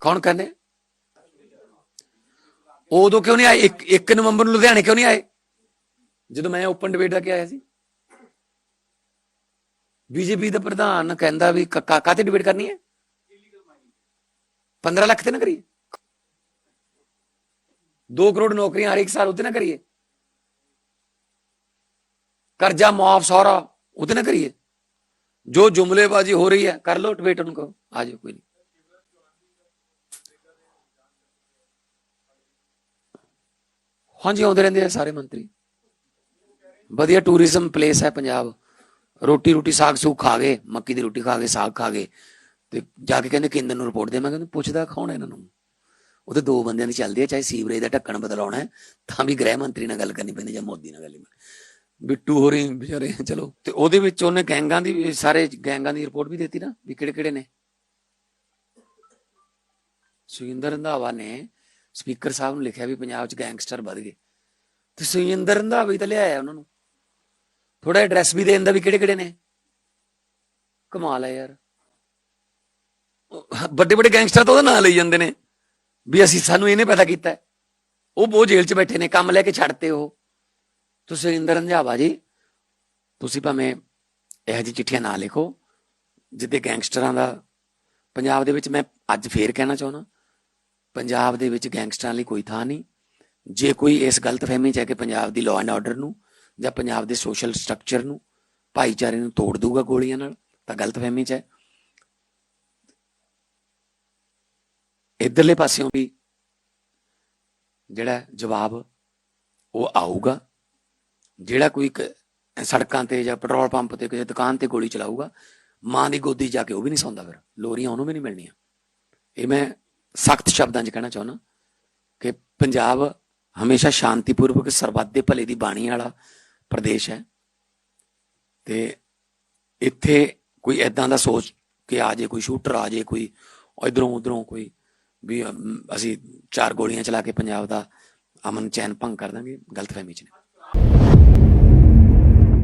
ਕੌਣ ਕਹਿੰਦੇ ਉਦੋਂ ਕਿਉਂ ਨਹੀਂ ਆਏ? 1 ਨਵੰਬਰ ਨੂੰ ਲੁਧਿਆਣੇ ਕਿਉਂ ਨਹੀਂ ਆਏ? ਜਦੋਂ ਮੈਂ ਓਪਨ ਡਿਬੇਟ ਦਾ ਕੇ ਆਇਆ ਸੀ। ਬੀਜੇਪੀ ਦਾ ਪ੍ਰਧਾਨ ਕਹਿੰਦਾ ਵੀ ਕ- ਕਾ- ਡਿਬੇਟ ਕਰਨੀ ਹੈ? 15 ਲੱਖ ਤੇ ਨਾ ਕਰੀਏ। 2 ਕਰੋੜ ਨੌਕਰੀਆਂ ਹਰ ਇੱਕ ਸਾਲ ਉਤੇ ਨਾ ਕਰੀਏ। ਕਰਜ਼ਾ ਮਾਫ ਸਾਰਾ ਉਤੇ ਨਾ ਕਰੀਏ। ਜੋ ਜੁਮਲੇਬਾਜ਼ੀ ਹੋ ਰਹੀ ਹੈ, ਕਰ ਲੋ ਡਿਬੇਟ ਉਹਨੂੰ ਕਹੋ। ਆ ਜਾਓ, ਕੋਈ ਨਹੀਂ। ਹਾਂਜੀ, ਆਉਂਦੇ ਰਹਿੰਦੇ ਆ ਸਾਰੇ ਮੰਤਰੀ। ਵਧੀਆ ਟੂਰਿਜ਼ਮ ਪਲੇਸ ਹੈ ਪੰਜਾਬ। ਰੋਟੀ ਰੋਟੀ, ਸਾਗ ਸੂਗ ਖਾ ਗਏ, ਮੱਕੀ ਦੀ ਰੋਟੀ ਖਾ ਗਏ, ਸਾਗ ਖਾ ਗਏ। ਤੇ ਜਾ ਕੇ ਕਹਿੰਦੇ ਕੇਂਦਰ ਨੂੰ ਰਿਪੋਰਟ ਦੇ ਮੈਂ ਕਹਿੰਦਾ ਪੁੱਛਦਾ ਕੌਣ ਹੈ ਇਹਨਾਂ ਨੂੰ? ਉਹਦੇ ਦੋ ਬੰਦਿਆਂ ਦੀ ਚੱਲਦੀ ਹੈ, ਚਾਹੇ ਸੀਵਰੇਜ ਦਾ ਢੱਕਣ ਬਦਲਾਉਣਾ ਹੈ, ਤਾਂ ਵੀ ਗ੍ਰਹਿ ਮੰਤਰੀ ਨਾਲ ਗੱਲ ਕਰਨੀ ਪੈਂਦੀ ਜਾਂ ਮੋਦੀ ਨਾਲ ਗੱਲ ਬਿੱਟੂ ਹੋਰੀ ਵਿਚਾਰੇ, ਚਲੋ। ਤੇ ਉਹਦੇ ਵਿੱਚ ਉਹਨੇ ਗੈਂਗਾਂ ਦੀ ਵੀ- ਸਾਰੇ ਗੈਂਗਾਂ ਦੀ ਰਿਪੋਰਟ ਵੀ ਦਿੱਤੀ ਨਾ, ਵੀ ਕਿਹੜੇ ਕਿਹੜੇ ਨੇ? ਸੁਖਿੰਦਰ ਰੰਧਾਵਾ ਨੇ ਸਪੀਕਰ ਸਾਹਿਬ ਨੂੰ ਲਿਖਿਆ ਵੀ ਪੰਜਾਬ 'ਚ ਗੈਂਗਸਟਰ ਵੱਧ ਗਏ। ਤੇ ਸੁਖਿੰਦਰ ਰੰਧਾਵਾ ਤਾਂ ਲਿਆਇਆ ਉਹਨਾਂ ਨੂੰ। ਥੋੜਾ ਐਡਰੈਸ ਵੀ ਦੇਣ ਦਾ ਵੀ ਕਿਹੜੇ ਕਿਹੜੇ ਨੇ? ਕਮਾਲ ਹੈ ਯਾਰ। ਵੱਡੇ ਵੱਡੇ ਗੈਂਗਸਟਰ ਤਾਂ ਉਹਦਾ ਨਾਂ ਲਈ ਜਾਂਦੇ ਨੇ। ਵੀ ਅਸੀਂ ਸਾਨੂੰ ਇਹਨੇ ਪੈਦਾ ਕੀਤਾ। ਉਹ ਬਹੁਤ ਜੇਲ੍ਹ 'ਚ ਬੈਠੇ ਨੇ, ਕੰਮ ਲੈ ਕੇ ਛੱਡਤੇ ਉਹ। ਤੁਸੀਂ ਇੰਦਰ ਰੰਧਾਵਾ ਜੀ, ਤੁਸੀਂ ਭਾਵੇਂ ਇਹੋ ਜਿਹੀ ਚਿੱਠੀਆਂ ਨਾ ਲਿਖੋ ਜਿੱਦੇ ਗੈਂਗਸਟਰਾਂ ਦਾ ਪੰਜਾਬ ਦੇ ਵਿੱਚ ਮੈਂ ਅੱਜ ਫੇਰ ਕਹਿਣਾ ਚਾਹੁੰਦਾ। ਪੰਜਾਬ ਦੇ ਵਿੱਚ ਗੈਂਗਸਟਰਾਂ ਲਈ ਕੋਈ ਥਾਂ ਨਹੀਂ। ਜੇ ਕੋਈ ਇਸ ਗਲਤਫਹਿਮੀ 'ਚ ਹੈ ਕਿ ਪੰਜਾਬ ਦੀ ਲਾਅ ਐਂਡ ਆਰਡਰ ਨੂੰ ਜਾਂ ਪੰਜਾਬ ਦੇ ਸੋਸ਼ਲ ਸਟਰਕਚਰ ਨੂੰ ਭਾਈਚਾਰੇ ਨੂੰ ਤੋੜ ਦੂਗਾ ਗੋਲੀਆਂ ਨਾਲ, ਤਾਂ ਗਲਤਫਹਿਮੀ 'ਚ ਹੈ। ਇਧਰਲੇ ਪਾਸਿਓਂ ਵੀ ਜਿਹੜਾ ਜਵਾਬ ਉਹ ਆਊਗਾ, ਜਿਹੜਾ ਕੋਈ ਕ- ਸੜਕਾਂ ਤੇ ਜਾਂ ਪੈਟਰੋਲ ਪੰਪ ਤੇ ਕਿਸੇ ਦੁਕਾਨ ਤੇ ਗੋਲੀ ਚਲਾਊਗਾ, ਮਾਂ ਦੀ ਗੋਦੀ ਜਾ ਕੇ ਉਹ ਵੀ ਨਹੀਂ ਸੌਂਦਾ ਫਿਰ, ਲੋਰੀਆਂ ਉਹਨੂੰ ਵੀ ਨਹੀਂ ਮਿਲਣੀਆਂ। ਇਹ ਮੈਂ ਸਖਤ ਸ਼ਬਦਾਂ 'ਚ ਕਹਿਣਾ ਚਾਹੁੰਦਾ ਕਿ ਪੰਜਾਬ ਹਮੇਸ਼ਾ ਸ਼ਾਂਤੀਪੂਰਵਕ ਸਰਬੱਤ ਦੇ ਭਲੇ ਦੀ ਬਾਣੀ ਵਾਲਾ ਪ੍ਰਦੇਸ਼ ਹੈ। ਤੇ ਇੱਥੇ ਕੋਈ ਐਦਾਂ ਦਾ ਸੋਚ ਕਿ ਆ ਜੇ ਕੋਈ ਸ਼ੂਟਰ, ਆ ਜੇ ਕੋਈ ਇਧਰੋਂ ਉਧਰੋਂ ਕੋਈ ਵੀ ਅਸੀਂ ਚਾਰ ਗੋਲੀਆਂ ਚਲਾ ਕੇ ਪੰਜਾਬ ਦਾ ਅਮਨ ਚੈਨ ਭੰਗ ਕਰ ਦਾਂਗੇ, ਗਲਤਫਹਿਮੀ ਚ ਨੇ।